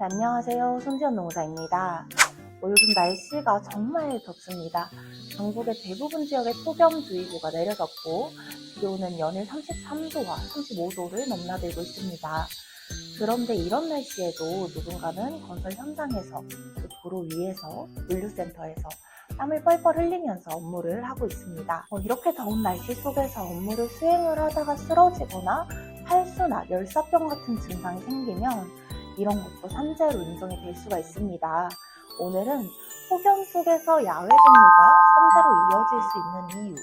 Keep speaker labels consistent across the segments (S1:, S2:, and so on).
S1: 안녕하세요. 손지연 농사입니다. 뭐 요즘 날씨가 정말 덥습니다. 전국의 대부분 지역에 폭염주의보가 내려졌고 기온은 연일 33도와 35도를 넘나들고 있습니다. 그런데 이런 날씨에도 누군가는 건설 현장에서 또 도로 위에서 물류센터에서 땀을 뻘뻘 흘리면서 업무를 하고 있습니다. 어, 이렇게 더운 날씨 속에서 업무를 수행을 하다가 쓰러지거나 탈수나 열사병 같은 증상이 생기면 이런 것도 산재로 인정이 될 수가 있습니다. 오늘은 폭염 속에서 야외 근무가 산재로 이어질 수 있는 이유,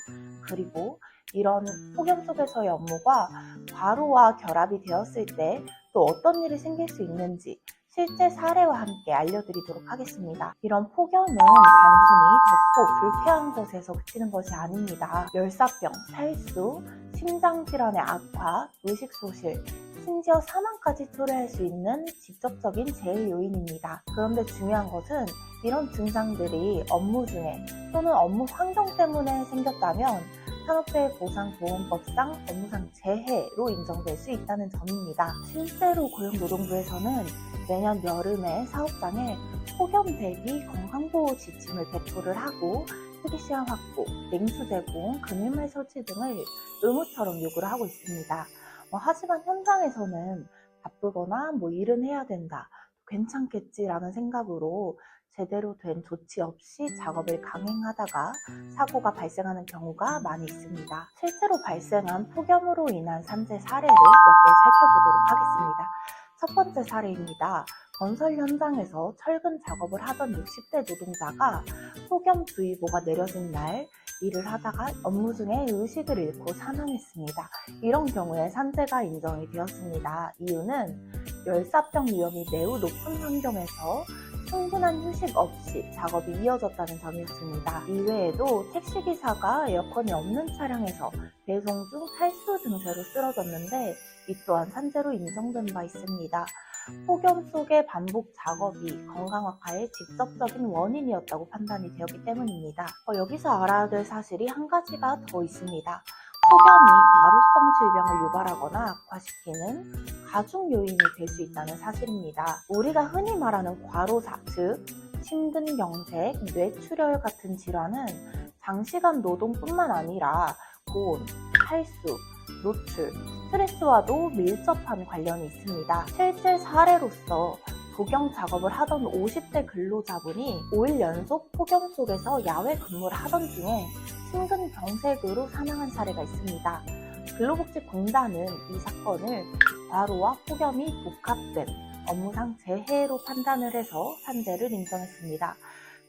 S1: 그리고 이런 폭염 속에서의 업무가 과로와 결합이 되었을 때 또 어떤 일이 생길 수 있는지 실제 사례와 함께 알려드리도록 하겠습니다. 이런 폭염은 단순히 덥고 불쾌한 곳에서 그치는 것이 아닙니다. 열사병, 탈수, 심장질환의 악화, 의식소실, 심지어 사망까지 초래할 수 있는 직접적인 재해 요인입니다. 그런데 중요한 것은 이런 증상들이 업무 중에 또는 업무 환경 때문에 생겼다면 산업재해 보상보험법상 업무상 재해로 인정될 수 있다는 점입니다. 실제로 고용노동부에서는 매년 여름에 사업장에 폭염 대비 건강보호 지침을 배포를 하고 휴게시간 확보, 냉수 제공, 그늘말 설치 등을 의무처럼 요구를 하고 있습니다. 어, 하지만 현장에서는 바쁘거나 뭐 일은 해야 된다, 괜찮겠지라는 생각으로 제대로 된 조치 없이 작업을 강행하다가 사고가 발생하는 경우가 많이 있습니다. 실제로 발생한 폭염으로 인한 산재 사례를 몇 개 살펴보도록 하겠습니다. 첫 번째 사례입니다. 건설 현장에서 철근 작업을 하던 60대 노동자가 폭염주의보가 내려진 날 일을 하다가 업무 중에 의식을 잃고 사망했습니다. 이런 경우에 산재가 인정이 되었습니다. 이유는 열사병 위험이 매우 높은 환경에서 충분한 휴식 없이 작업이 이어졌다는 점이었습니다. 이외에도 택시기사가 에어컨이 없는 차량에서 배송 중 탈수 증세로 쓰러졌는데 이 또한 산재로 인정된 바 있습니다. 폭염 속의 반복 작업이 건강 악화의 직접적인 원인이었다고 판단이 되었기 때문입니다. 어, 여기서 알아야 될 사실이 한 가지가 더 있습니다. 폭염이 과로성 질병을 유발하거나 악화시키는 가중 요인이 될 수 있다는 사실입니다. 우리가 흔히 말하는 과로사, 즉 심근경색, 뇌출혈 같은 질환은 장시간 노동뿐만 아니라 고온, 탈수, 노출, 스트레스와도 밀접한 관련이 있습니다. 실제 사례로서 조경 작업을 하던 50대 근로자분이 5일 연속 폭염 속에서 야외 근무를 하던 중에 심근경색으로 사망한 사례가 있습니다. 근로복지공단은 이 사건을 과로와 폭염이 복합된 업무상 재해로 판단을 해서 산재를 인정했습니다.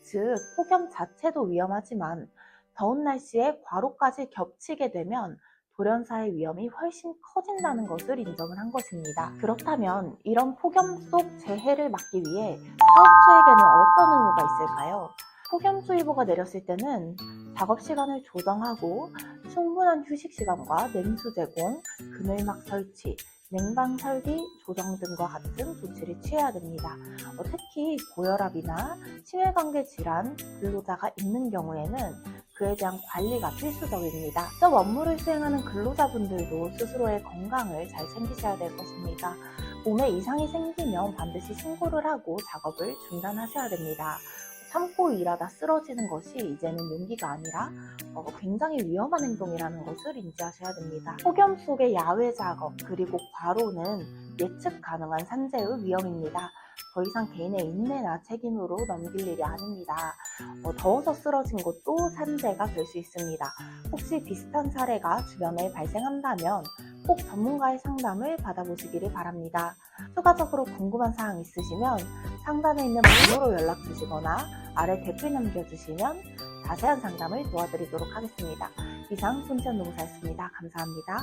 S1: 즉, 폭염 자체도 위험하지만 더운 날씨에 과로까지 겹치게 되면 돌연사의 위험이 훨씬 커진다는 것을 인정을 한 것입니다. 그렇다면 이런 폭염 속 재해를 막기 위해 사업주에게는 어떤 의무가 있을까요? 폭염주의보가 내렸을 때는 작업 시간을 조정하고 충분한 휴식 시간과 냉수 제공, 그늘막 설치, 냉방 설비 조정 등과 같은 조치를 취해야 됩니다. 어, 특히 고혈압이나 심혈관계 질환 근로자가 있는 경우에는 그에 대한 관리가 필수적입니다. 또 업무를 수행하는 근로자분들도 스스로의 건강을 잘 챙기셔야 될 것입니다. 몸에 이상이 생기면 반드시 신고를 하고 작업을 중단하셔야 됩니다. 참고 일하다 쓰러지는 것이 이제는 용기가 아니라 어, 굉장히 위험한 행동이라는 것을 인지하셔야 됩니다. 폭염 속의 야외 작업 그리고 과로는 예측 가능한 산재의 위험입니다. 더 이상 개인의 인내나 책임으로 넘길 일이 아닙니다. 어, 더워서 쓰러진 것도 산재가 될 수 있습니다. 혹시 비슷한 사례가 주변에 발생한다면 꼭 전문가의 상담을 받아보시기를 바랍니다. 추가적으로 궁금한 사항 있으시면 상단에 있는 번호로 연락 주시거나 아래 댓글 남겨주시면 자세한 상담을 도와드리도록 하겠습니다. 이상 손지연 농사였습니다. 감사합니다.